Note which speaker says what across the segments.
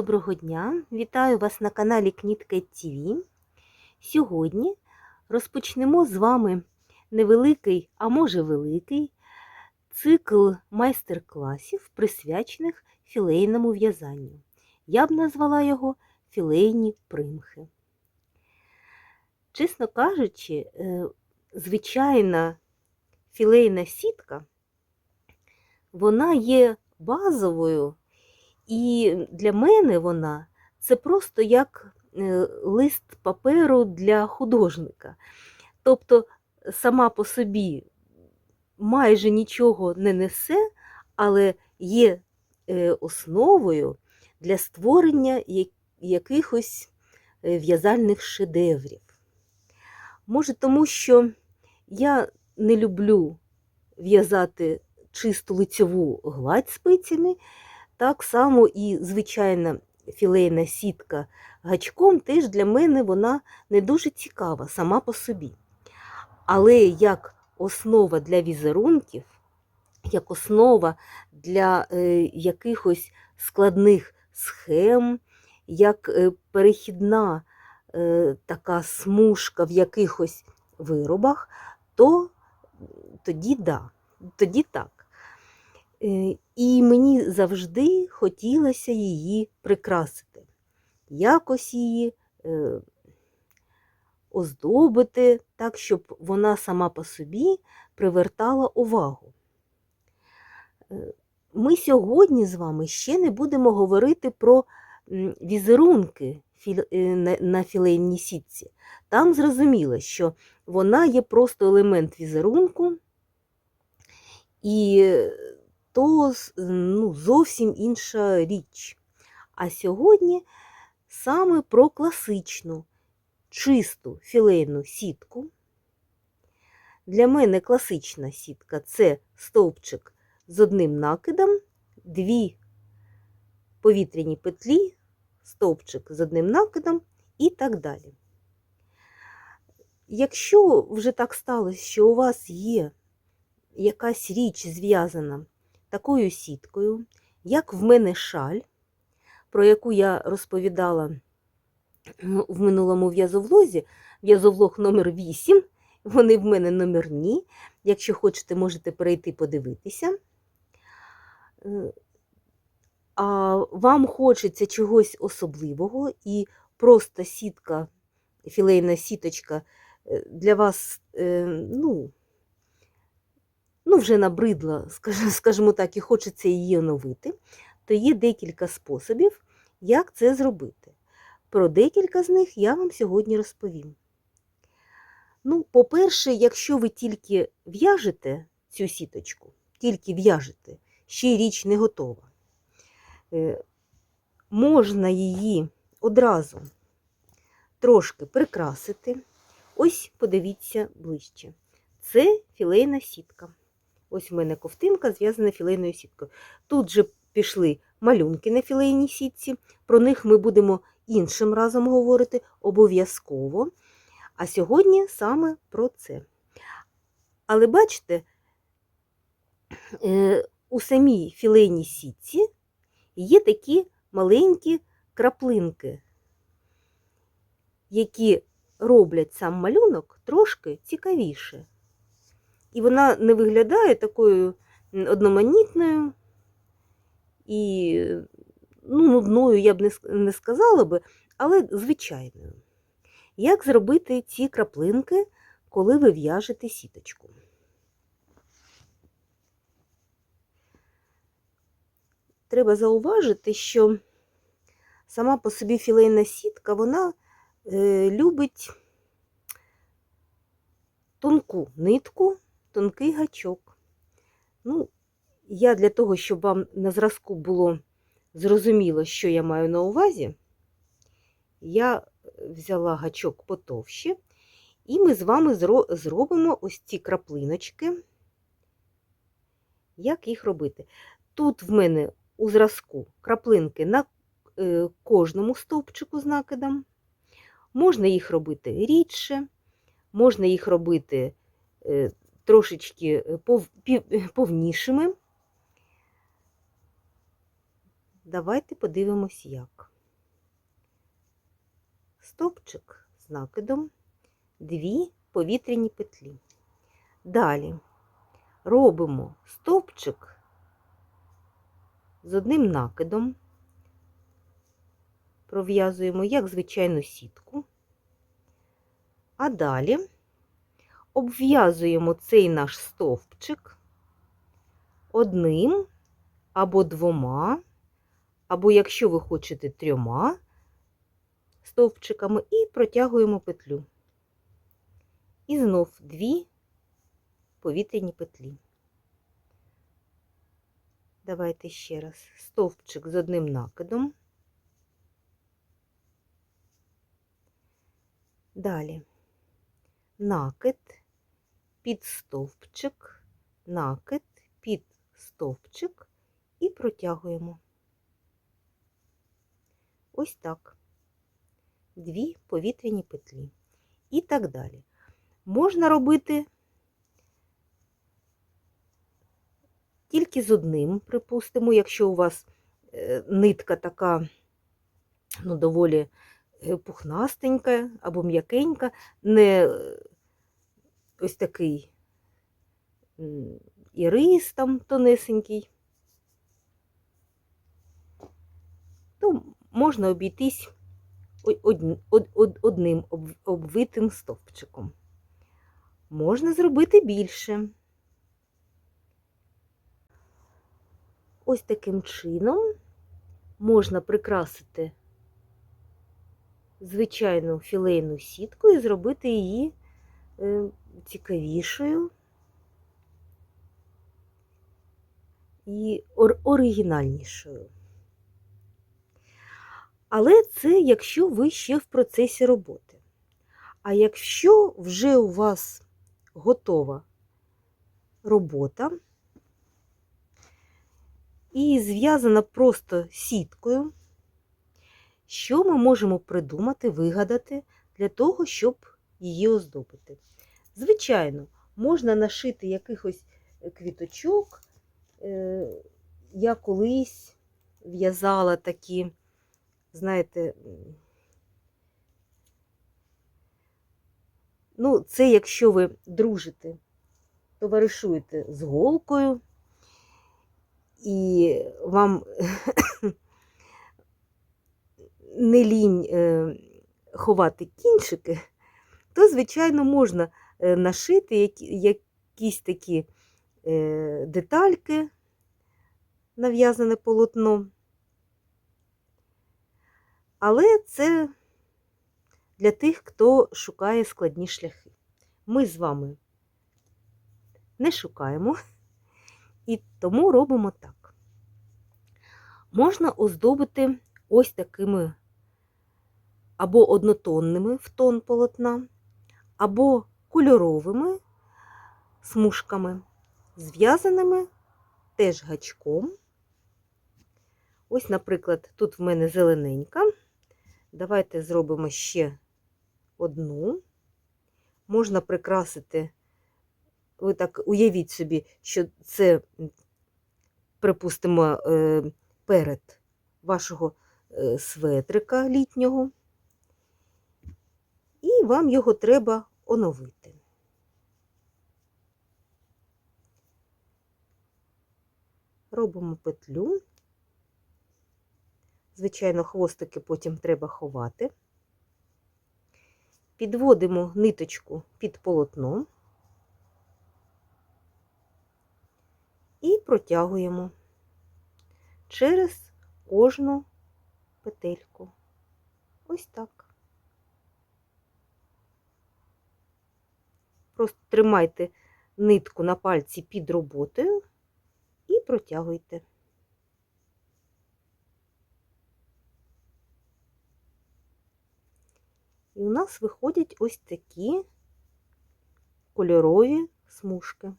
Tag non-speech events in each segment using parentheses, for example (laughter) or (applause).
Speaker 1: Доброго дня! Вітаю вас на каналі Кнітка ТВ. Сьогодні розпочнемо з вами невеликий, а може великий цикл майстер-класів, присвячених філейному в'язанню. Я б назвала його філейні примхи. Чесно кажучи, е, звичайна філейна сітка, вона є базовою. І для мене вона це просто як е, лист паперу для художника. Тобто сама по собі майже нічого не несе, але є е, основою для створення якихось е, в'язальних шедеврів. Може, тому що я не люблю в'язати чисту лицьову гладь спицями. Так само і звичайна філейна сітка гачком теж для мене вона не дуже цікава сама по собі. Але як основа для візерунків, як основа для е, якихось складних схем, як е, перехідна е, така смужка в якихось виробах, то тоді да, тоді так. Е, і мені завжди хотілося її прикрасити, якось її е, оздобити так, щоб вона сама по собі привертала увагу. Е, ми сьогодні з вами ще не будемо говорити про візерунки на філейній сітці. Там зрозуміло, що вона є просто елемент візерунку. І то ну, зовсім інша річ. А сьогодні саме про класичну, чисту філейну сітку. Для мене класична сітка це стовпчик з одним накидом, дві повітряні петлі, стовпчик з одним накидом і так далі. Якщо вже так сталося, що у вас є якась річ зв'язана такою сіткою, як в мене шаль, про яку я розповідала в минулому в'язовлозі, в'язовлог номер 8 вони в мене номерні. Якщо хочете, можете перейти подивитися. Е, а вам хочеться чогось особливого, і просто сітка, філейна сіточка е, для вас, е, ну, ну, вже набридла, (laughs) скажімо так, і хочеться її оновити, то є декілька способів, як це зробити. Про декілька з них я вам сьогодні розповім. Ну, По-перше, якщо ви тільки в'яжете цю сіточку, тільки в'яжете, ще й річ не готова, е, можна її одразу трошки прикрасити. Ось, подивіться ближче. Це філейна сітка. Ось в мене ковтинка зв'язана філейною сіткою. Тут же пішли малюнки на філейній сітці, про них ми будемо іншим разом говорити обов'язково. А сьогодні саме про це. Але бачите, е, у самій філейній сітці є такі маленькі краплинки, які роблять сам малюнок трошки цікавіше. І вона не виглядає такою одноманітною і ну, нудною, я б не сказала би, але звичайною. Як зробити ці краплинки, коли ви в'яжете сіточку? Треба зауважити, що сама по собі філейна сітка, вона е, любить тонку нитку тонкий гачок. Ну, Я для того, щоб вам на зразку було зрозуміло, що я маю на увазі, я взяла гачок потовще, і ми з вами зробимо ось ці краплиночки. Як їх робити? Тут в мене у зразку краплинки на е, кожному стовпчику з накидом. Можна їх робити рідше, можна їх робити е, трошечки е, пів, повнішими. Давайте подивимось як. Стовпчик з накидом, дві повітряні петлі. Далі робимо стовпчик з одним накидом, пров'язуємо як звичайну сітку, а далі обв'язуємо цей наш стовпчик одним або двома, або, якщо ви хочете, трьома стовпчиками і протягуємо петлю. І знов дві повітряні петлі. Давайте ще раз стовпчик з одним накидом. Далі накид, під стовпчик, накид, під стовпчик і протягуємо. Ось так. Дві повітряні петлі. І так далі. Можна робити тільки з одним, припустимо, якщо у вас е, нитка така, ну, доволі е, пухнастенька або м'якенька, не е, ось такий і рис там тонесенький, то можна обійтись одним обвитим стовпчиком. Можна зробити більше. Ось таким чином можна прикрасити звичайну філейну сітку і зробити її е, цікавішою і оригінальнішою. Але це якщо ви ще в процесі роботи. А якщо вже у вас готова робота і зв'язана просто сіткою, що ми можемо придумати, вигадати для того, щоб її оздобити? Звичайно, можна нашити якихось квіточок. Е, я колись в'язала такі, знаєте, ну, це якщо ви дружите, товаришуєте з голкою, і вам не лінь е, ховати кінчики, то, звичайно, можна е, нашити якісь такі е, детальки, нав'язане полотно. Але це для тих, хто шукає складні шляхи. Ми з вами не шукаємо і тому робимо так. Можна оздобити ось такими або однотонними в тон полотна, або кольоровими смужками, зв'язаними теж гачком. Ось, наприклад, тут в мене зелененька. Давайте зробимо ще одну. Можна прикрасити, ви так уявіть собі, що це, припустимо, е, перед вашого е, светрика літнього і вам його треба оновити. Робимо петлю. Звичайно, хвостики потім треба ховати. Підводимо ниточку під полотно і протягуємо через кожну петельку. Ось так. Просто тримайте нитку на пальці під роботою і протягуйте. І у нас виходять ось такі кольорові смужки.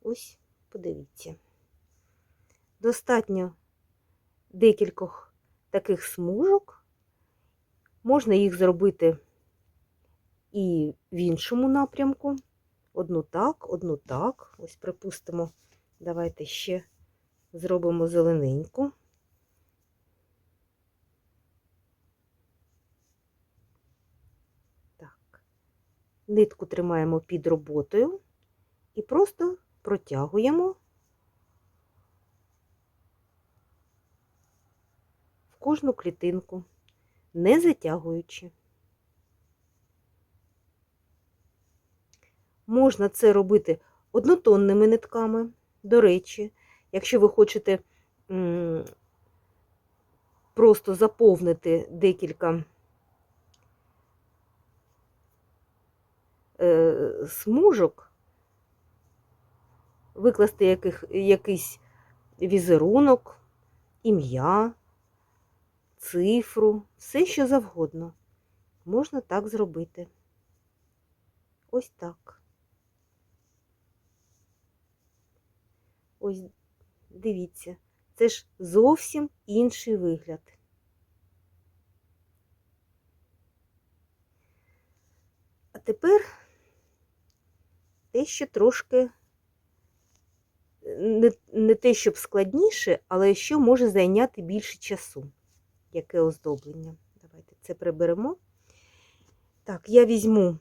Speaker 1: Ось Подивіться. Достатньо декількох таких смужок. Можна їх зробити і в іншому напрямку. Одну так, одну так. Ось припустимо, давайте ще зробимо зелененьку. Нитку тримаємо під роботою і просто протягуємо в кожну клітинку, не затягуючи. Можна це робити однотонними нитками. До речі, якщо ви хочете просто заповнити декілька е, смужок, викласти яких, якийсь візерунок, ім'я, цифру, все що завгодно. Можна так зробити. Ось так. Ось дивіться, це ж зовсім інший вигляд. А тепер те, що трошки не, не те, щоб складніше, але що може зайняти більше часу. Яке оздоблення? Давайте це приберемо. Так, я візьму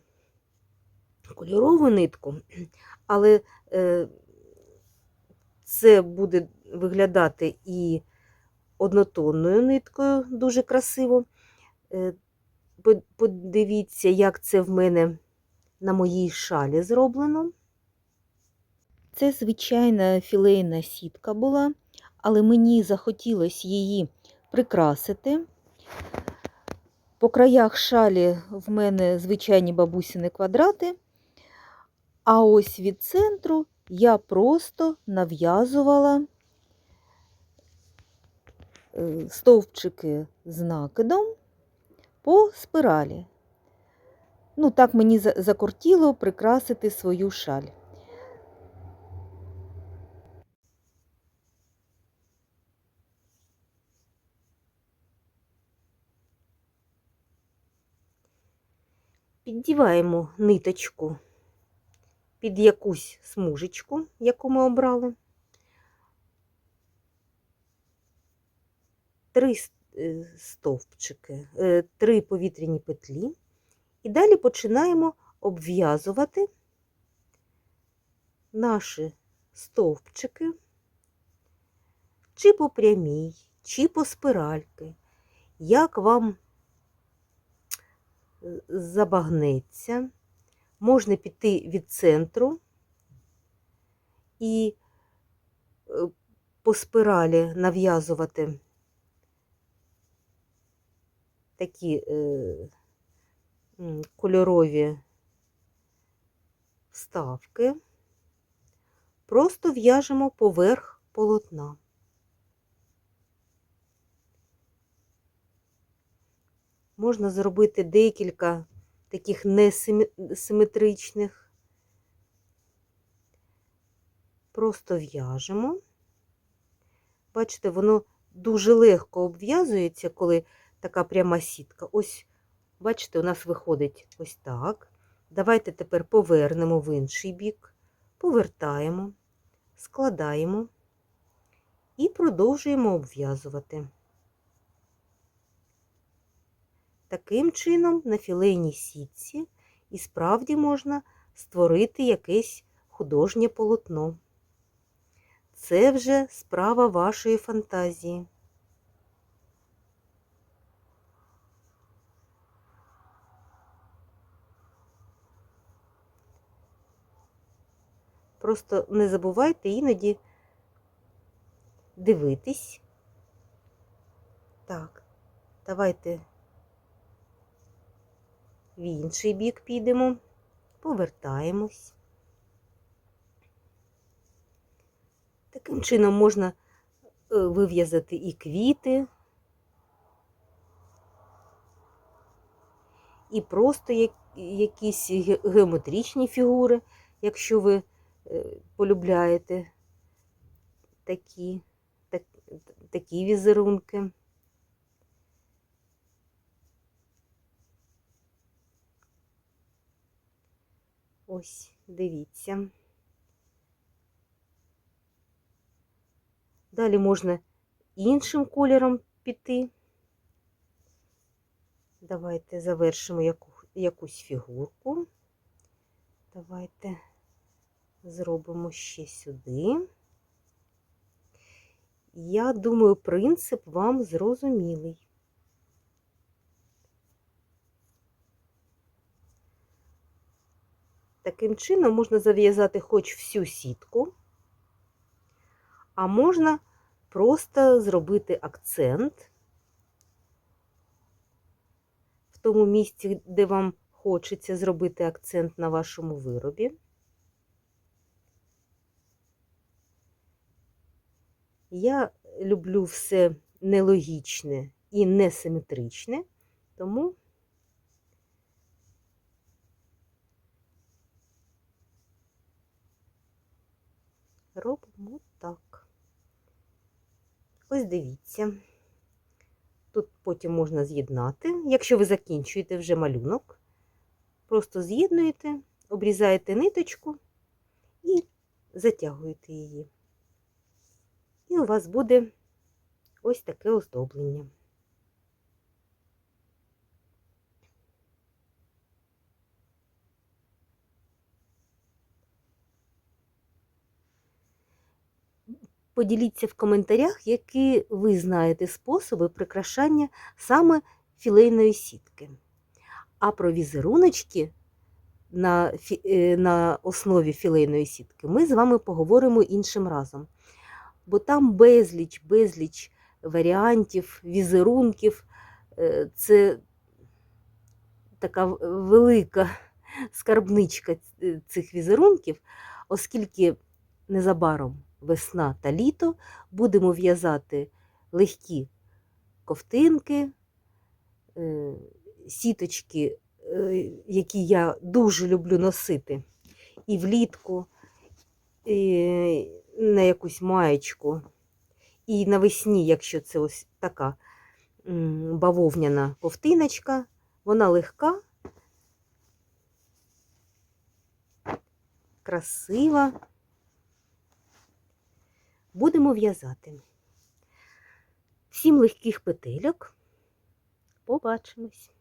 Speaker 1: кольорову нитку, але е, це буде виглядати і однотонною ниткою дуже красиво. Е, Подивіться, як це в мене на моїй шалі зроблено. Це звичайна філейна сітка була, але мені захотілося її прикрасити. По краях шалі в мене звичайні бабусіни квадрати, а ось від центру я просто нав'язувала е, стовпчики з накидом по спиралі. Ну, так мені закортіло прикрасити свою шаль. Піддіваємо ниточку під якусь смужечку, яку ми обрали. Три е, стовпчики, е, три повітряні петлі. І далі починаємо обв'язувати наші стовпчики чи по прямій, чи по спиральки, як вам забагнеться можна піти від центру і е, по спиралі нав'язувати такі е, кольорові вставки, просто в'яжемо поверх полотна. Можна зробити декілька таких несиметричних. Просто в'яжемо. Бачите, воно дуже легко обв'язується, коли така пряма сітка. Ось, бачите, у нас виходить ось так. Давайте тепер повернемо в інший бік, повертаємо, складаємо і продовжуємо обв'язувати. Таким чином, на філейній сітці і справді можна створити якесь художнє полотно. Це вже справа вашої фантазії. Просто не забувайте іноді дивитись. Так, давайте в інший бік підемо, повертаємось. Таким чином можна е, вив'язати і квіти, і просто якісь геометричні фігури, якщо ви е, полюбляєте такі, так, такі візерунки. Ось, дивіться. Далі можна іншим кольором піти. Давайте завершимо яку, якусь фігурку. Давайте зробимо ще сюди. Я думаю, принцип вам зрозумілий. Таким чином можна зав'язати хоч всю сітку, а можна просто зробити акцент в тому місці, де вам хочеться зробити акцент на вашому виробі. Я люблю все нелогічне і несиметричне, тому робимо так. Ось дивіться. Тут потім можна з'єднати. Якщо ви закінчуєте вже малюнок, просто з'єднуєте, обрізаєте ниточку і затягуєте її. І у вас буде ось таке оздоблення. Поділіться в коментарях, які ви знаєте способи прикрашання саме філейної сітки. А про візеруночки на, е, на основі філейної сітки ми з вами поговоримо іншим разом. Бо там безліч, безліч варіантів, візерунків. Е, Це така велика скарбничка цих візерунків, оскільки незабаром весна та літо будемо в'язати легкі ковтинки, е, сіточки, е, які я дуже люблю носити, і влітку, і на якусь маєчку, і навесні, якщо це ось така бавовняна ковтиночка, вона легка, красива. Будемо в'язати. Всім легких петельок. Побачимось.